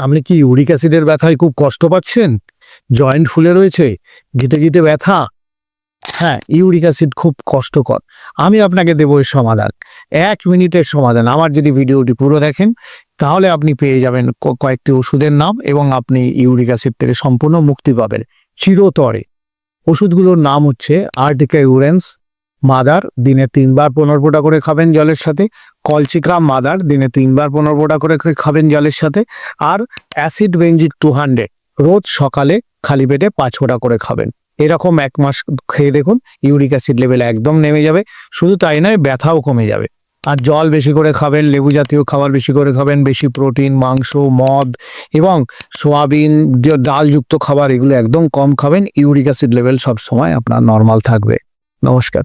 আপনি কি ইউরিক অ্যাসিডের ব্যথায় খুব কষ্ট পাচ্ছেন? জয়েন্ট ফুলে রয়েছে, গিতে গিতে ব্যথা? হ্যাঁ ইউরিক অ্যাসিড খুব কষ্টকর। আমি আপনাকে দেবো এর সমাধান। এক মিনিটের সমাধান। আমার যদি ভিডিওটি পুরো দেখেন, তাহলে আপনি পেয়ে যাবেন কয়েকটি ওষুধের নাম এবং আপনি ইউরিক অ্যাসিড থেকে সম্পূর্ণ মুক্তি পাবেন। চিরতরে। ওষুধগুলোর নাম হচ্ছে আর্টিকা ইউরেন্স মাদার দিনে তিনবার পনেরো ফোঁটা করে খাবেন জলের সাথে। কলচিক্রাম মাদার দিনে তিনবার পনেরো ফোঁটা করে খাবেন জলের সাথে। আর অ্যাসিড বেঞ্জিক টু হান্ড্রেড রোজ সকালে খালি পেটে পাঁচ ফোঁটা করে খাবেন। এরকম এক মাস খেয়ে দেখুন, ইউরিক অ্যাসিড লেভেল একদম নেমে যাবে। শুধু তাই নয়, ব্যথাও কমে যাবে। আর জল বেশি করে খাবেন, লেবু জাতীয় খাবার বেশি করে খাবেন, বেশি প্রোটিন, মাংস, মদ এবং সোয়াবিন, যে ডালযুক্ত খাবার, এগুলো একদম কম খাবেন। ইউরিক অ্যাসিড লেভেল সব সময় আপনার নর্মাল থাকবে। নমস্কার।